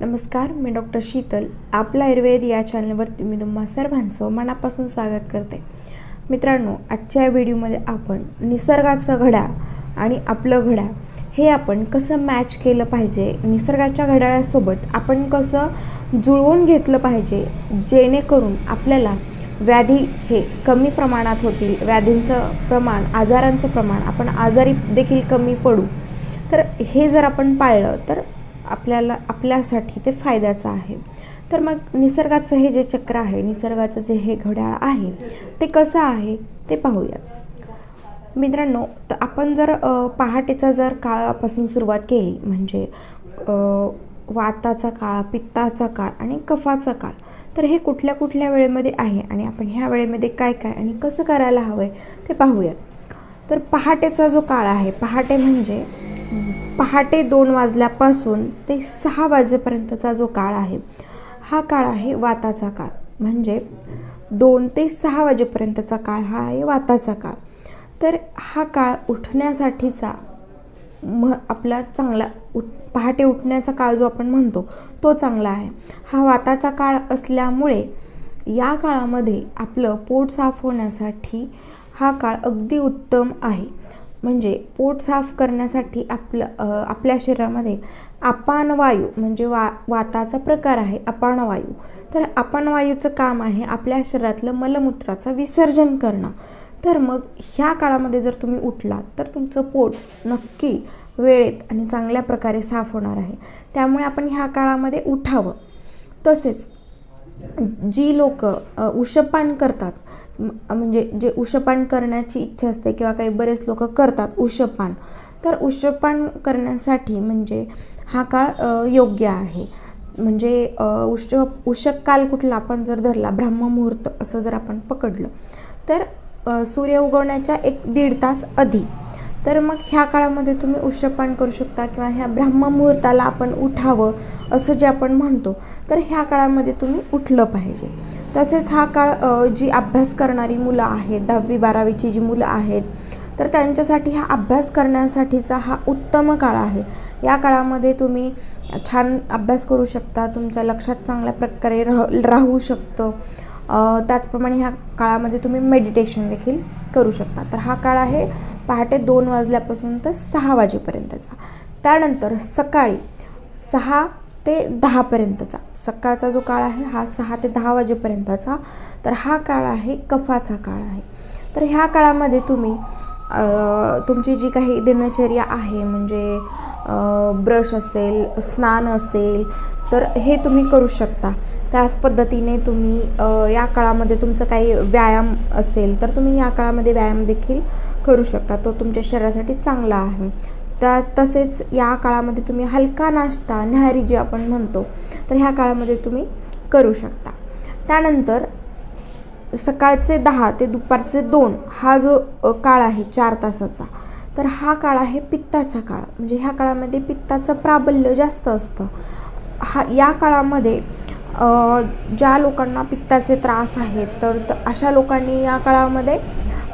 नमस्कार मी डॉक्टर शीतल. आपला आयुर्वेद या चॅनलवरती मी तुम्हा सर्वांचं मनापासून स्वागत करते. मित्रांनो आजच्या व्हिडिओमध्ये आपण निसर्गाचं घड्या आणि आपलं घड्या हे आपण कसं मॅच केलं पाहिजे? निसर्गाच्या घड्याळासोबत आपण कसं जुळवून घेतलं पाहिजे? जेणेकरून आपल्याला व्याधी हे कमी प्रमाणात होतील. व्याधींचं प्रमाण आजारांचं प्रमाण आपण आजारी देखील कमी पडू. तर हे जर आपण पाळलं तर आपल्याला आपल्यासाठी ते फायद्याचं आहे. तर मग निसर्गाचं हे जे चक्र आहे निसर्गाचं जे हे घड्याळ आहे ते कसं आहे ते पाहूयात. मित्रांनो तर आपण जर पहाटेचा जर काळापासून सुरुवात केली म्हणजे वाताचा काळ पित्ताचा काळ आणि कफाचा काळ तर हे कुठल्या कुठल्या वेळेमध्ये आहे आणि आपण ह्या वेळेमध्ये काय काय आणि कसं करायला हवं आहे ते पाहूयात. तर पहाटेचा जो काळ आहे पहाटे म्हणजे पहाटे दोन वाजल्यापासून ते सहा वाजेपर्यंतचा जो काळ आहे हा काळ आहे वाताचा काळ. म्हणजे दोन ते सहा वाजेपर्यंतचा काळ हा आहे वाताचा काळ. तर हा काळ उठण्यासाठीचा म आपला चांगला उठ पहाटे उठण्याचा काळ जो आपण म्हणतो तो चांगला आहे. हा वाताचा काळ असल्यामुळे या काळामध्ये आपलं पोट साफ होण्यासाठी हा काळ अगदी उत्तम आहे. म्हणजे पोट साफ करण्यासाठी आपलं आपल्या शरीरामध्ये अपानवायू म्हणजे वा वाताचा प्रकार आहे अपानवायू तर अपानवायूचं काम आहे आपल्या शरीरातलं मलमूत्राचं विसर्जन करणं. तर मग ह्या काळामध्ये जर तुम्ही उठलात तर तुमचं पोट नक्की वेळेत आणि चांगल्या प्रकारे साफ होणार आहे. त्यामुळे आपण ह्या काळामध्ये उठावं. तसेच जी लोक उषपान करतात म्हणजे जे उषपान करण्याची इच्छा असते किंवा काही बरेच लोक करतात उषपान. तर उषपान करण्यासाठी म्हणजे हा काळ योग्य आहे. म्हणजे उष उषक काल कुठला आपण जर धरला ब्राह्ममुहूर्त असं जर आपण पकडलं तर सूर्य उगवण्याच्या एक दीड तास आधी तर मग ह्या काळामध्ये तुम्ही उष्यपान करू शकता किंवा ह्या ब्रह्ममुहूर्ताला आपण उठावं असं जे आपण म्हणतो तर ह्या काळामध्ये तुम्ही उठलं पाहिजे. तसेच हा काळ जी अभ्यास करणारी मुलं आहेत दहावी बारावीची जी मुलं आहेत तर त्यांच्यासाठी हा अभ्यास करण्यासाठीचा हा उत्तम काळ आहे. या काळामध्ये तुम्ही छान अभ्यास करू शकता तुमच्या लक्षात चांगल्या प्रकारे राह राहू शकतं. त्याचप्रमाणे ह्या काळामध्ये तुम्ही मेडिटेशन देखील करू शकता. तर हा काळ आहे पहाटे दोन वाजल्यापासून तर सहा वाजेपर्यंतचा. त्यानंतर सकाळी सहा ते दहापर्यंतचा. सकाळचा जो काळ आहे हा सहा ते दहा वाजेपर्यंतचा. तर हा काळ आहे कफाचा काळ आहे. तर ह्या काळामध्ये तुम्ही तुमची जी काही दिनचर्या आहे म्हणजे ब्रश असेल स्नान असेल तर हे तुम्ही करू शकता. त्याच पद्धतीने तुम्ही या काळामध्ये तुमचं काही व्यायाम असेल तर तुम्ही या काळामध्ये व्यायाम देखील करू शकता. तो तुमच्या शरीरासाठी चांगला आहे. त्या तसेच या काळामध्ये तुम्ही हलका नाश्ता न्याहारी जे आपण म्हणतो तर ह्या काळामध्ये तुम्ही करू शकता. त्यानंतर सकाळचे दहा ते दुपारचे दोन हा जो काळ आहे चार तासाचा तर हा काळ आहे पित्ताचा काळ. म्हणजे ह्या काळामध्ये पित्ताचं प्राबल्य जास्त असतं. हा या काळामध्ये ज्या लोकांना पित्ताचे त्रास आहेत तर त- अशा लोकांनी या काळामध्ये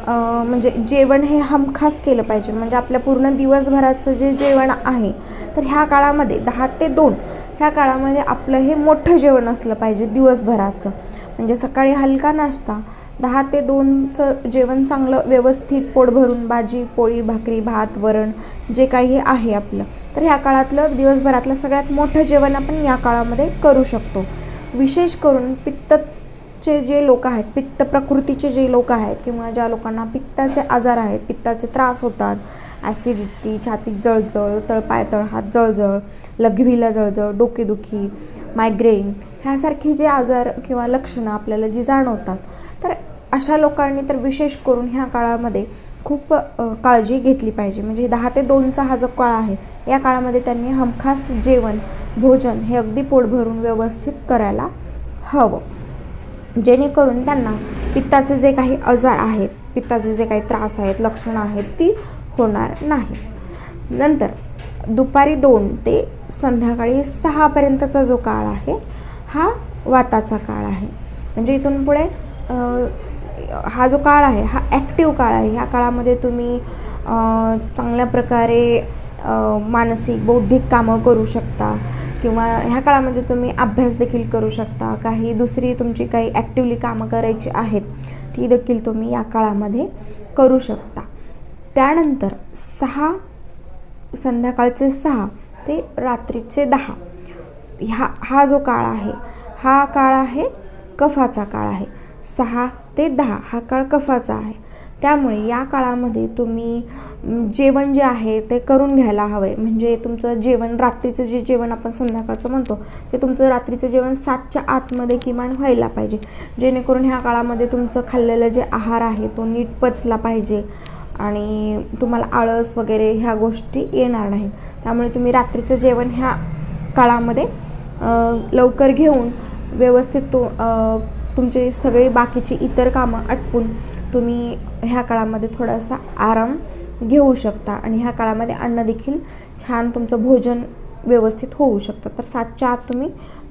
म्हणजे जेवण हे हमखास केलं पाहिजे. म्हणजे आपल्या पूर्ण दिवसभराचं जे जेवण आहे तर ह्या काळामध्ये दहा ते दोन ह्या काळामध्ये आपलं हे मोठं जेवण असलं पाहिजे दिवसभराचं. म्हणजे सकाळी हलका नाश्ता दहा ते दोनचं जेवण चांगलं व्यवस्थित पोट भरून भाजी पोळी भाकरी भात वरण जे काही आहे आपलं. तर ह्या काळातलं दिवसभरातलं सगळ्यात मोठं जेवण आपण या काळामध्ये करू शकतो. विशेष करून पित्तचे जे लोक आहेत पित्त प्रकृतीचे जे लोक आहेत किंवा ज्या लोकांना पित्ताचे आजार आहेत पित्ताचे त्रास होतात ॲसिडिटी छातीत जळजळ तळपाय तळहात जळजळ लघवीला जळजळ डोकेदुखी मायग्रेन ह्यासारखी जे आजार किंवा लक्षणं आपल्याला जी जाणवतात. तर अशा लोकांनी तर विशेष करून ह्या काळामध्ये खूप काळजी घेतली पाहिजे. म्हणजे दहा ते दोनचा हा जो काळ आहे या काळामध्ये त्यांनी हमखास जेवण भोजन हे अगदी पोट भरून व्यवस्थित करायला हवं. जेणेकरून त्यांना पित्ताचे जे काही आजार आहेत पित्ताचे जे काही त्रास आहेत लक्षणं आहेत ती होणार नाही नंतर दुपारी दोन ते संध्याकाळी सहापर्यंतचा जो काळ आहे हा वाताचा काळ आहे. म्हणजे इथून पुढे हा जो काळ आहे हा ॲक्टिव्ह काळ आहे. ह्या काळामध्ये तुम्ही चांगल्या प्रकारे मानसिक बौद्धिक कामं करू शकता किंवा ह्या काळामध्ये तुम्ही अभ्यास देखील करू शकता. काही दुसरी तुमची काही ॲक्टिवली कामं करायची आहेत ती देखील तुम्ही या काळामध्ये करू शकता. त्यानंतर सहा संध्याकाळचे सहा ते रात्रीचे दहा. ह्या हा जो काळ आहे हा काळ आहे कफाचा काळ आहे. सहा ते दहा हा काळ कफाचा आहे. त्यामुळे या काळामध्ये तुम्ही जेवण जे आहे ते करून घ्यायला हवं आहे म्हणजे तुमचं जेवण रात्रीचं जे जेवण आपण संध्याकाळचं म्हणतो ते तुमचं रात्रीचं जेवण सातच्या आतमध्ये किमान व्हायला पाहिजे. जेणेकरून ह्या काळामध्ये तुमचं खाल्लेलं जे आहार आहे तो नीट पचला पाहिजे आणि तुम्हाला आळस वगैरे ह्या गोष्टी येणार नाहीत. त्यामुळे तुम्ही रात्रीचं जेवण ह्या काळामध्ये लवकर घेऊन व्यवस्थित तो तुमचे सगळे बाकीची इतर कामं आटपून तुम्ही ह्या काळामध्ये थोडासा आराम घेऊ शकता आणि ह्या काळामध्ये अन्न देखील छान तुमचं भोजन व्यवस्थित होऊ शकतं. तर सातच्या आत तुम्ही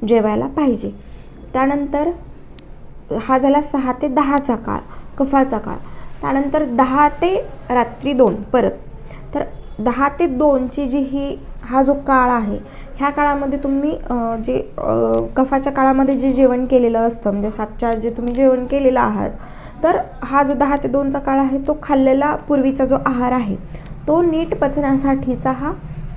जेवायला पाहिजे. त्यानंतर हा झाला सहा ते दहाचा काळ कफाचा काळ. त्यानंतर दहा ते रात्री दोन परत. तर दहा ते दोनची जी ही हा जो काळ आहे ह्या काळामध्ये तुम्ही जे कफाच्या काळामध्ये जे जेवण केलेलं असतं म्हणजे सातच्या जे तुम्ही जेवण केलेलं आहात तर हा जो दहा ते दोनचा काळ आहे तो खाल्लेला पूर्वीचा जो आहार आहे तो नीट पचण्यासाठीचा हा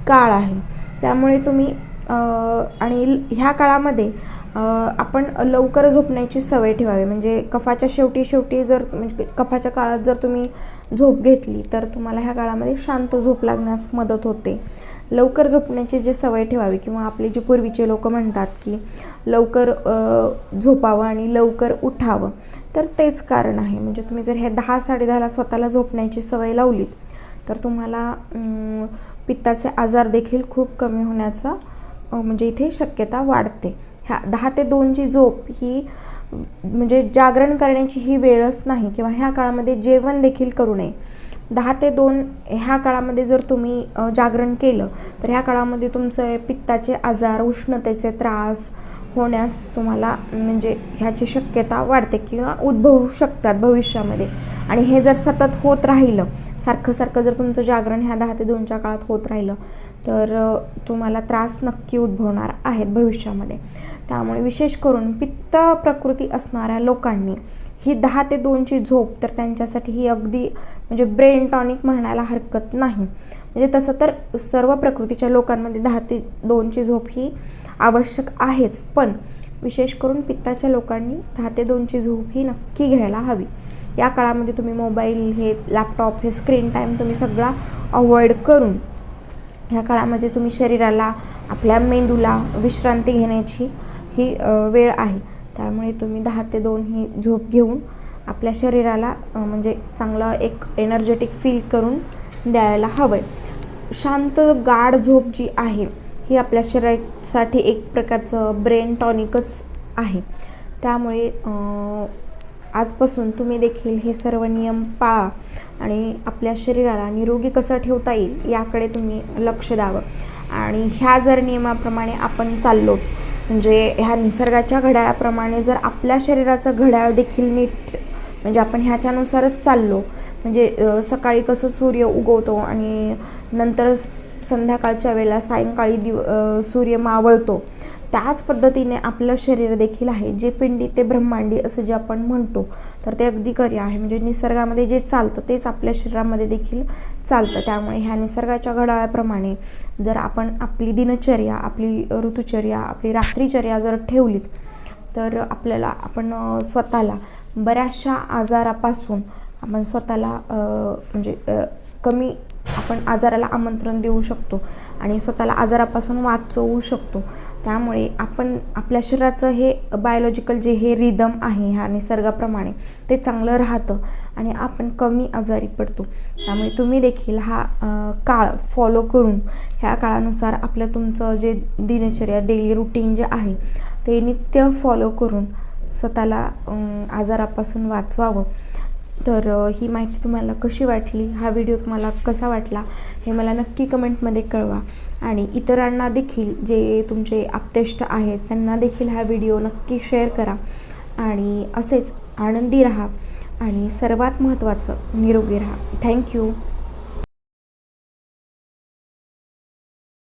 काळ आहे. त्यामुळे तुम्ही आणि ह्या काळामध्ये आपण लवकर झोपण्याची सवय ठेवावी. म्हणजे कफाच्या शेवटी शेवटी जर म्हणजे कफाच्या काळात जर तुम्ही झोप घेतली तर तुम्हाला ह्या काळामध्ये शांत झोप लागण्यास मदत होते. लवकर झोपण्याची जी सवय ठेवावी किंवा आपले जे पूर्वीचे लोक म्हणतात की लवकर झोपावं आणि लवकर उठावं तर तेच कारण आहे. म्हणजे तुम्ही जर हे दहा साडेदहाला स्वतःला झोपण्याची सवय लावलीत तर तुम्हाला पित्ताचे आजार देखील खूप कमी होण्याचा म्हणजे इथे शक्यता वाढते. ह्या दहा ते दोनची झोप ही म्हणजे जागरण करण्याची ही वेळच नाही किंवा ह्या काळामध्ये जेवण देखील करू नये. दहा ते दोन ह्या काळामध्ये जर तुम्ही जागरण केलं तर ह्या काळामध्ये तुमचं पित्ताचे आजार उष्णतेचे त्रास होण्यास तुम्हाला म्हणजे ह्याची शक्यता वाढते किंवा उद्भवू शकतात भविष्यामध्ये. आणि हे जर सतत होत राहिलं सारखं सारखं जर तुमचं जागरण ह्या दहा ते दोनच्या काळात होत राहिलं तर तुम्हाला त्रास नक्की उद्भवणार आहेत भविष्यामध्ये. त्यामुळे विशेष करून पित्त प्रकृती असणाऱ्या लोकांनी ही दहा ते दोनची झोप तर त्यांच्यासाठी ही अगदी म्हणजे ब्रेन टॉनिक म्हणायला हरकत नाही. म्हणजे तसं तर सर्व प्रकृतीच्या लोकांमध्ये दहा ते दोनची झोप ही आवश्यक आहेच. पण विशेष करून पित्ताच्या लोकांनी दहा ते दोनची झोप ही नक्की घ्यायला हवी. या काळामध्ये तुम्ही मोबाईल हे लॅपटॉप हे स्क्रीन टाईम तुम्ही सगळा अवॉइड करून ह्या काळामध्ये तुम्ही शरीराला आपल्या मेंदूला विश्रांती घेण्याची ही वेळ आहे. त्यामुळे तुम्ही दहा ते दोन ही झोप घेऊन आपल्या शरीराला म्हणजे चांगलं एक एनर्जेटिक फील करून द्यायला हवं आहे शांत गाढ झोप जी आहे ही आपल्या शरीरासाठी एक प्रकारचं ब्रेन टॉनिकच आहे. त्यामुळे आजपासून तुम्ही देखील हे सर्व नियम पाळा आणि आपल्या शरीराला निरोगी कसं ठेवता येईल याकडे तुम्ही लक्ष द्यावं. आणि ह्या जर नियमाप्रमाणे आपण चाललो म्हणजे ह्या निसर्गाच्या घड्याळाप्रमाणे जर आपल्या शरीराचं घड्याळ देखील नीट म्हणजे आपण ह्याच्यानुसारच चाललो. म्हणजे सकाळी कसं सूर्य उगवतो आणि नंतर संध्याकाळच्या वेळेला सायंकाळी दिव सूर्य मावळतो. त्याच पद्धतीने आपलं शरीर देखील आहे जे पिंडी ते ब्रह्मांडी असं जे आपण म्हणतो तर ते अगदी खरे आहे. म्हणजे निसर्गामध्ये जे चालतं तेच आपल्या शरीरामध्ये देखील चालतं. त्यामुळे ह्या निसर्गाच्या घड्याळाप्रमाणे जर आपण आपली दिनचर्या आपली ऋतुचर्या आपली रात्रीचर्या जर ठेवलीत तर आपल्याला आपण स्वतःला बऱ्याचशा आजारापासून आपण स्वतःला म्हणजे कमी आपण आजाराला आमंत्रण देऊ शकतो आणि स्वतःला आजारापासून वाचवू शकतो. त्यामुळे आपण आपल्या शरीराचं हे बायोलॉजिकल जे हे रिदम आहे ह्या निसर्गाप्रमाणे ते चांगलं राहतं आणि आपण कमी आजारी पडतो. त्यामुळे तुम्ही देखील हा काळ फॉलो करून ह्या काळानुसार आपलं तुमचं जे दिनचर्या डेली रुटीन जे आहे ते नित्य फॉलो करून स्वतःला आजारापासून वाचवावं. तर ही माहिती तुम्हाला कशी वाटली? हा व्हिडिओ तुम्हाला कसा वाटला? हे मला नक्की कमेंटमध्ये कळवा. आणि इतरांना देखील जे तुमचे आप्तेष्ट आहेत त्यांना देखील हा व्हिडिओ नक्की शेअर करा. आणि असेच आनंदी राहा. आणि सर्वात महत्त्वाचं निरोगी राहा. थँक्यू